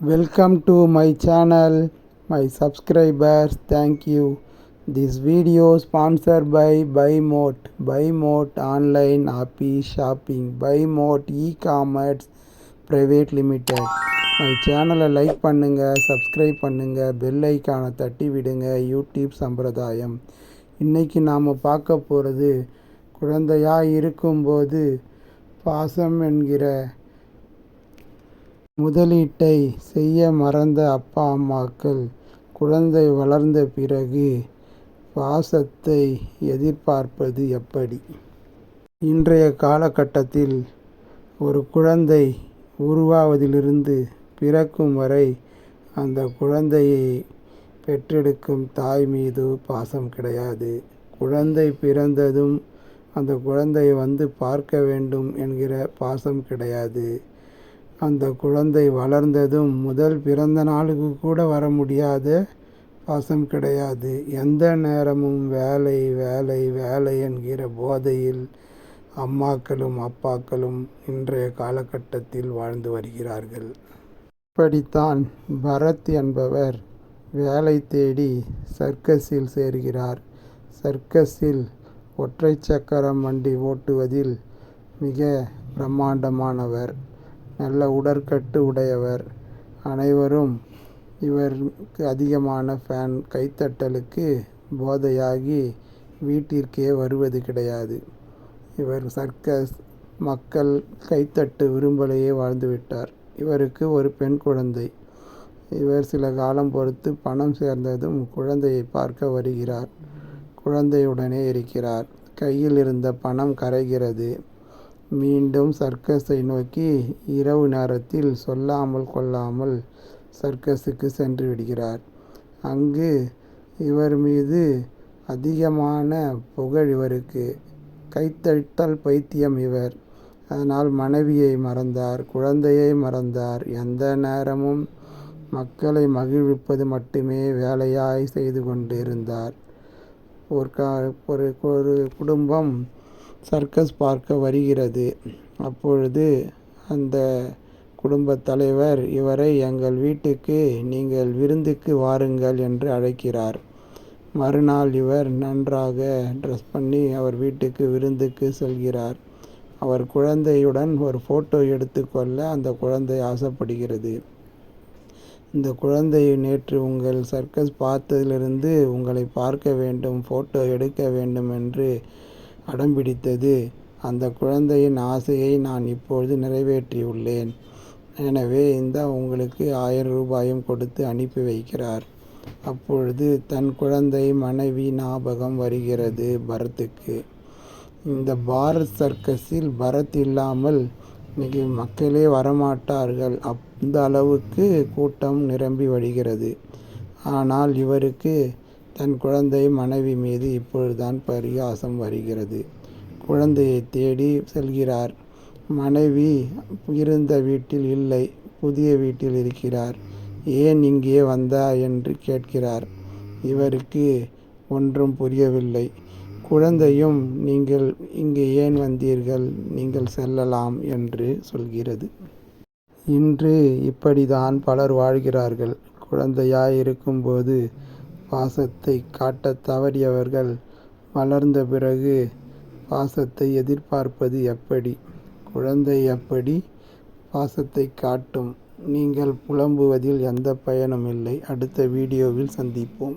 Welcome to my channel, my subscribers. Thank you. This video sponsored by BuyMote. BuyMote online happy shopping. BuyMote e-commerce private limited. My சேனலை like பண்ணுங்க subscribe பண்ணுங்க bell ஐக்கானை தட்டி விடுங்க YouTube சம்பிரதாயம் இன்னைக்கு நாம் பார்க்க போகிறது குழந்தையாக இருக்கும்போது பாசம் என்கிற முதலீட்டை செய்ய மறந்த அப்பா அம்மாக்கள் குழந்தை வளர்ந்த பிறகு பாசத்தை எதிர்பார்ப்பது எப்படி? இன்றைய காலகட்டத்தில் ஒரு குழந்தை உருவாவதிலிருந்து பிறக்கும் வரை அந்த குழந்தையை பெற்றெடுக்கும் தாய் மீது பாசம் கிடையாது. குழந்தை பிறந்ததும் அந்த குழந்தையை வந்து பார்க்க வேண்டும் என்கிற பாசம் கிடையாது. அந்த குழந்தை வளர்ந்ததும் முதல் பிறந்த நாளுக்கு கூட வர முடியாத பாசம் கிடையாது. எந்த நேரமும் வேலை வேலை வேலை என்கிற போதையில் அம்மாக்களும் அப்பாக்களும் இன்றைய காலகட்டத்தில் வாழ்ந்து வருகிறார்கள். இப்படித்தான் பரத் என்பவர் வேலை தேடி சர்க்கஸில் சேர்கிறார். சர்க்கஸில் ஒற்றை சக்கரம் வண்டி ஓட்டுவதில் மிக பிரம்மாண்டமானவர். நல்ல உடற்கட்டு உடையவர். அனைவரும் இவருக்கு அதிகமான ஃபேன் கைத்தட்டலுக்கு போதையாகி வீட்டிற்கே வருவது கிடையாது. இவர் சர்க்கஸ் மக்கள் கைத்தட்டு விரும்பலையே வாழ்ந்துவிட்டார் இவருக்கு ஒரு பெண் குழந்தை. இவர் சில காலம் பொறுத்து பணம் சேர்ந்ததும் குழந்தையை பார்க்க வருகிறார். குழந்தையுடனே இருக்கிறார். கையில் இருந்த பணம் கரைகிறது. மீண்டும் சர்க்கஸை நோக்கி இரவு நேரத்தில் சொல்லாமல் கொள்ளாமல் சர்க்கஸுக்கு சென்று விடுகிறார். அங்கு இவர் மீது அதிகமான புகழ் இவருக்கு. கைத்தட்டல் பைத்தியம் இவர். அதனால் மனைவியை மறந்தார் குழந்தையை மறந்தார். எந்த நேரமும் மக்களை மகிழ்விப்பது மட்டுமே வேலையாய் செய்து கொண்டிருந்தார். ஒரு கா ஒரு ஒரு குடும்பம் சர்க்கஸ் பார்க்க வருகிறது. அப்பொழுது அந்த குடும்பத் தலைவர் இவரை எங்கள் வீட்டுக்கு நீங்கள் விருந்துக்கு வாருங்கள் என்று அழைக்கிறார். மறுநாள் இவர் நன்றாக ட்ரெஸ் பண்ணி அவர் வீட்டுக்கு விருந்துக்கு செல்கிறார். அவர் குழந்தையுடன் ஒரு ஃபோட்டோ எடுத்துக்கொள்ள அந்த குழந்தை ஆசைப்படுகிறது. இந்த குழந்தை நேற்று உங்கள் சர்க்கஸ் பார்த்ததிலிருந்து உங்களை பார்க்க வேண்டும் ஃபோட்டோ எடுக்க வேண்டும் என்று அடம்பிடித்தது அந்த குழந்தையின் ஆசையை நான் இப்பொழுது நிறைவேற்றியுள்ளேன். எனவே இந்த உங்களுக்கு ஆயிரம் ரூபாயும் கொடுத்து அனுப்பி வைக்கிறார். அப்பொழுது தன் குழந்தை மனைவி ஞாபகம் வருகிறது பரத்துக்கு. இந்த பாரத் சர்க்கஸில் பரத் இல்லாமல் இன்றைக்கி மக்களே வரமாட்டார்கள். அந்த அளவுக்கு கூட்டம் நிரம்பி வழிகிறது. ஆனால் இவருக்கு தன் குழந்தை மனைவி மீது இப்பொழுதுதான் பரிகாசம் வருகிறது. குழந்தையை தேடி செல்கிறார். மனைவி இருந்த வீட்டில் இல்லை புதிய வீட்டில் இருக்கிறார். ஏன் இங்கே வந்தா என்று கேட்கிறார். இவருக்கு ஒன்றும் புரியவில்லை. குழந்தையும் நீங்கள் இங்கே ஏன் வந்தீர்கள்? நீங்கள் செல்லலாம் என்று சொல்கிறது. இன்று இப்படிதான் பலர் வாழ்கிறார்கள். குழந்தையாய் இருக்கும்போது பாசத்தை காட்டத் தவறியவர்கள் வளர்ந்த பிறகு பாசத்தை எதிர்பார்ப்பது எப்படி? குழந்தை எப்படி பாசத்தை காட்டும்? நீங்கள் புலம்புவதில் எந்த பயனும் இல்லை. அடுத்த வீடியோவில் சந்திப்போம்.